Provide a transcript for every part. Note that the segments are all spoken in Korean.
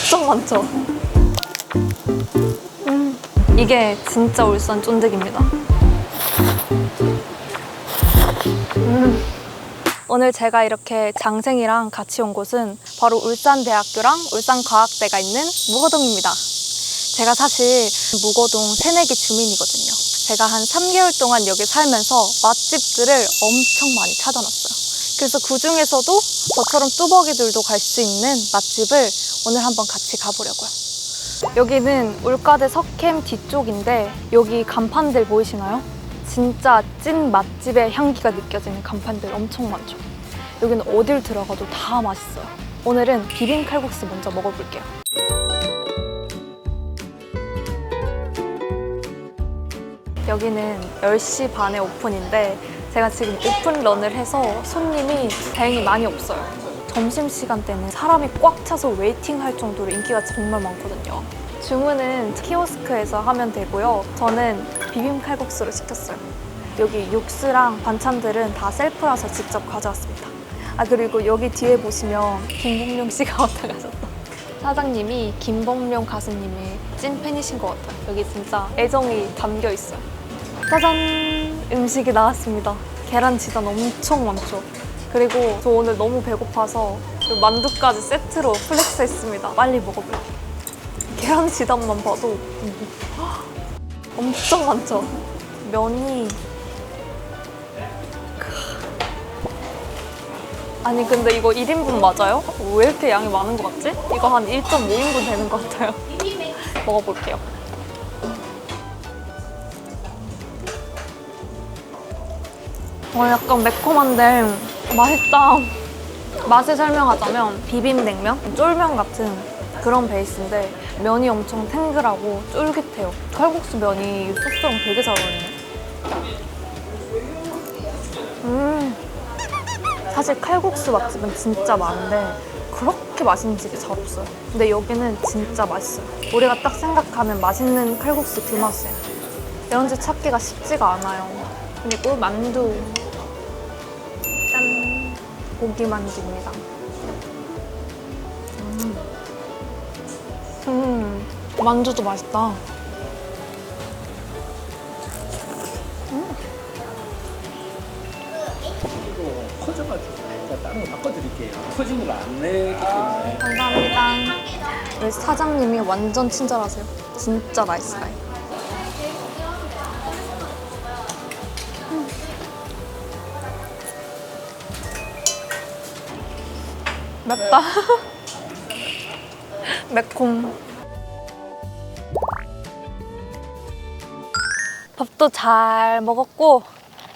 엄청 많죠? 음, 이게 진짜 울산 쫀득입니다. 음. 오늘 제가 이렇게 장생이랑 같이 온 곳은 바로 울산대학교랑 울산과학대가 있는 무거동입니다. 제가 사실 무거동 새내기 주민이거든요. 제가 한 3개월 동안 여기 살면서 맛집들을 엄청 많이 찾아놨어요. 그래서 그 중에서도 저처럼 뚜벅이들도 갈 수 있는 맛집을 오늘 한번 같이 가보려고요. 여기는 울가대 석캠 뒤쪽인데 여기 간판들 보이시나요? 진짜 찐 맛집의 향기가 느껴지는 간판들 엄청 많죠. 여기는 어딜 들어가도 다 맛있어요. 오늘은 비빔 칼국수 먼저 먹어볼게요. 여기는 10시 반에 오픈인데 제가 지금 오픈런을 해서 손님이 다행히 많이 없어요. 점심시간 때는 사람이 꽉 차서 웨이팅 할 정도로 인기가 정말 많거든요. 주문은 키오스크에서 하면 되고요. 저는 비빔 칼국수를 시켰어요. 여기 육수랑 반찬들은 다 셀프라서 직접 가져왔습니다. 아 그리고 여기 뒤에 보시면 김봉룡 씨가 왔다 가셨다. 사장님이 김봉룡 가수님의 찐 팬이신 것 같아요. 여기 진짜 애정이 담겨 있어요. 짜잔! 음식이 나왔습니다. 계란치단 엄청 많죠. 그리고 저 오늘 너무 배고파서 그 만두까지 세트로 플렉스 했습니다. 빨리 먹어볼게요. 계란치단만 봐도 엄청 많죠. 면이 아니 근데 이거 1인분 맞아요? 왜 이렇게 양이 많은 것 같지? 이거 한 1.5인분 되는 것 같아요. 먹어볼게요. 와 약간 매콤한데 맛있다. 맛을 설명하자면 비빔냉면, 쫄면 같은 그런 베이스인데 면이 엄청 탱글하고 쫄깃해요. 칼국수 면이 이 소스랑 되게 잘 어울리네. 음. 사실 칼국수 맛집은 진짜 많은데 그렇게 맛있는 집이 잘 없어요. 근데 여기는 진짜 맛있어요. 우리가 딱 생각하면 맛있는 칼국수 그 맛이에요. 이런 집 찾기가 쉽지가 않아요. 그리고 만두. 짠. 고기 만두입니다. 음. 음. 만두도 맛있다. 이거 커져가지고 제가 다른 거 바꿔드릴게요. 커진 걸 안 내기 때문에. 감사합니다. 우리 사장님이 완전 친절하세요. 진짜 나이스 가이. 맵다. 매콤. 밥도 잘 먹었고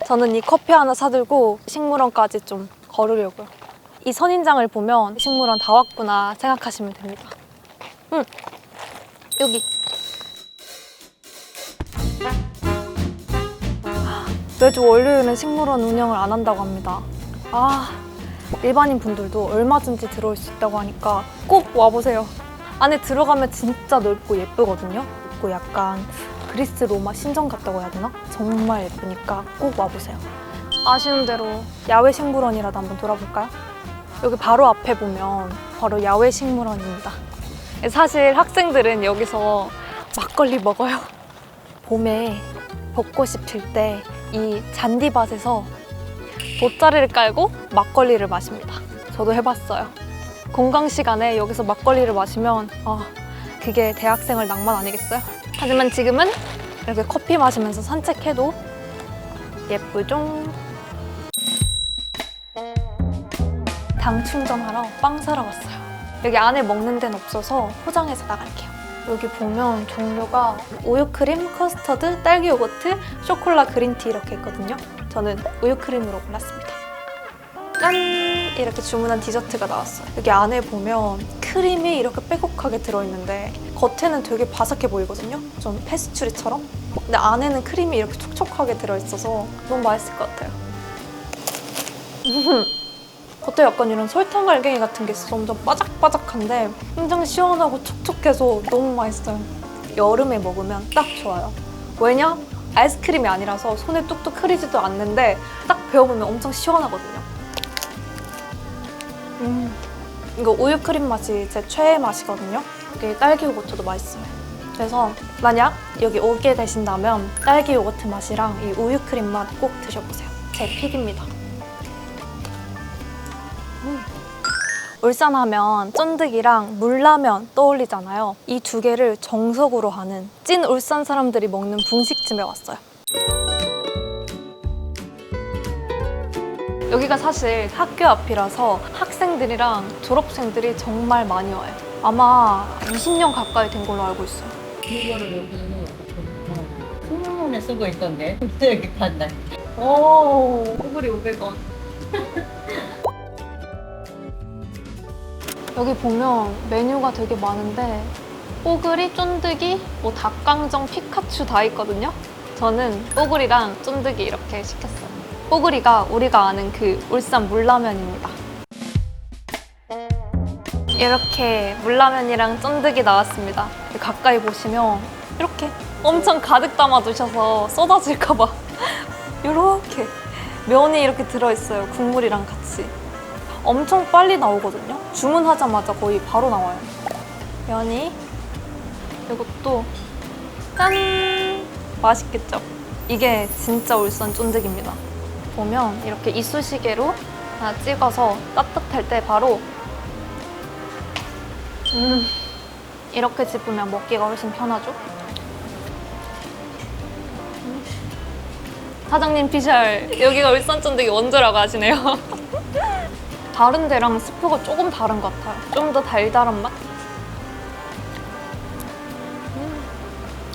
저는 이 커피 하나 사들고 식물원까지 좀 걸으려고요. 이 선인장을 보면 식물원 다 왔구나 생각하시면 됩니다. 응, 여기. 매주 월요일은 식물원 운영을 안 한다고 합니다. 아, 일반인 분들도 얼마든지 들어올 수 있다고 하니까 꼭 와보세요. 안에 들어가면 진짜 넓고 예쁘거든요. 그리고 약간 그리스 로마 신전 같다고 해야 되나? 정말 예쁘니까 꼭 와보세요. 아쉬운 대로 야외 식물원이라도 한번 돌아볼까요? 여기 바로 앞에 보면 바로 야외 식물원입니다. 사실 학생들은 여기서 막걸리 먹어요. 봄에 벚꽃이 필 때 이 잔디밭에서 돗자리를 깔고 막걸리를 마십니다. 저도 해봤어요. 공강 시간에 여기서 막걸리를 마시면 아 그게 대학생활 낭만 아니겠어요? 하지만 지금은 이렇게 커피 마시면서 산책해도 예쁘죠? 당 충전하러 빵 사러 왔어요. 여기 안에 먹는 데는 없어서 포장해서 나갈게요. 여기 보면 종류가 우유 크림, 커스터드, 딸기 요거트, 쇼콜라 그린티 이렇게 있거든요. 저는 우유크림으로 골랐습니다. 짠! 이렇게 주문한 디저트가 나왔어요. 여기 안에 보면 크림이 이렇게 빼곡하게 들어있는데 겉에는 되게 바삭해 보이거든요. 좀 페스츄리처럼. 근데 안에는 크림이 이렇게 촉촉하게 들어있어서 너무 맛있을 것 같아요. 겉에 약간 이런 설탕 알갱이 같은 게 있어서 엄청 바삭바삭한데 굉장히 시원하고 촉촉해서 너무 맛있어요. 여름에 먹으면 딱 좋아요. 왜냐? 아이스크림이 아니라서 손에 뚝뚝 흐리지도 않는데 딱 베어보면 엄청 시원하거든요. 음. 이거 우유 크림 맛이 제 최애 맛이거든요. 여기 딸기 요거트도 맛있어요. 그래서 만약 여기 오게 되신다면 딸기 요거트 맛이랑 이 우유 크림 맛 꼭 드셔보세요. 제 픽입니다. 울산 하면 쫀득이랑 물라면 떠올리잖아요. 이 두 개를 정석으로 하는 찐 울산 사람들이 먹는 분식집에 왔어요. 여기가 사실 학교 앞이라서 학생들이랑 졸업생들이 정말 많이 와요. 아마 20년 가까이 된 걸로 알고 있어요. 이거를 여기는 풍문에 쓰고 있던데 여기 판다. 오, 꼬불이 500원. 여기 보면 메뉴가 되게 많은데 뽀글이, 쫀득이, 뭐 닭강정, 피카츄 다 있거든요. 저는 뽀글이랑 쫀득이 이렇게 시켰어요. 뽀글이가 우리가 아는 그 울산 물라면입니다. 이렇게 물라면이랑 쫀득이 나왔습니다. 가까이 보시면 이렇게 엄청 가득 담아 두셔서 쏟아질까봐 이렇게 면이 이렇게 들어있어요. 국물이랑 같이. 엄청 빨리 나오거든요. 주문하자마자 거의 바로 나와요. 면이 이것도 짠! 맛있겠죠? 이게 진짜 울산 쫀득입니다. 보면 이렇게 이쑤시개로 하나 찍어서 따뜻할 때 바로 음, 이렇게 집으면 먹기가 훨씬 편하죠? 음. 사장님 피셜 여기가 울산 쫀득이 원조라고 하시네요. 다른 데랑 스프가 조금 다른 것 같아요. 좀 더 달달한 맛? 음.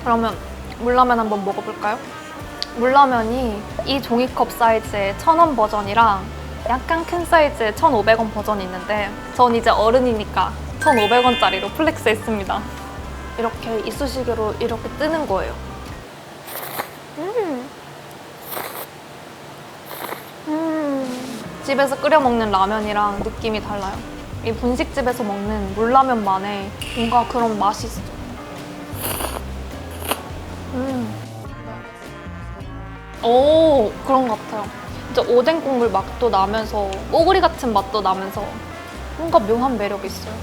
그러면 물라면 한번 먹어볼까요? 물라면이 이 종이컵 사이즈의 1000원 버전이랑 약간 큰 사이즈의 1,500원 버전이 있는데 전 이제 어른이니까 1,500원짜리로 플렉스 했습니다. 이렇게 이쑤시개로 이렇게 뜨는 거예요. 음. 음. 집에서 끓여 먹는 라면이랑 느낌이 달라요. 이 분식집에서 먹는 물라면만의 뭔가 그런 맛이 있어. 음. 오, 그런 것 같아요. 진짜 오뎅 국물 맛도 나면서 뽀글이 같은 맛도 나면서 뭔가 묘한 매력이 있어요.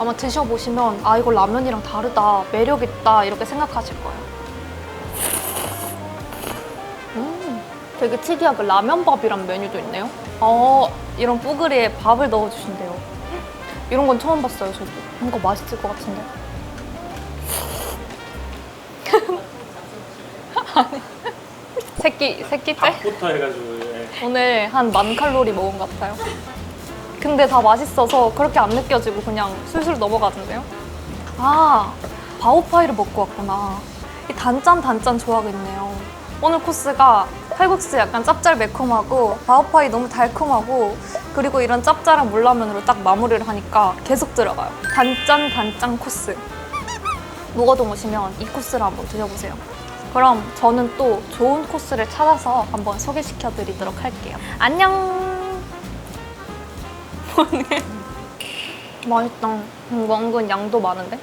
아마 드셔보시면 아 이거 라면이랑 다르다 매력 있다 이렇게 생각하실 거예요. 음, 되게 특이하게 라면밥이란 메뉴도 있네요. 어 이런 뽀글이에 밥을 넣어주신대요. 이런 건 처음 봤어요 저도. 뭔가 맛있을 것 같은데. 아니 새끼 새끼째? 밥부터 해가지고 예. 오늘 한 만 칼로리 먹은 것 같아요. 근데 다 맛있어서 그렇게 안 느껴지고 그냥 술술 넘어가던데요? 아, 바오파이를 먹고 왔구나. 이 단짠 단짠 조화가 있네요. 오늘 코스가 칼국수 약간 짭짤 매콤하고 바오파이 너무 달콤하고 그리고 이런 짭짤한 물라면으로 딱 마무리를 하니까 계속 들어가요. 단짠 단짠 코스. 무거동 오시면 이 코스를 한번 드셔보세요. 그럼 저는 또 좋은 코스를 찾아서 한번 소개시켜 드리도록 할게요. 안녕! 오늘 맛있다. 음, 먹은 양도 많은데?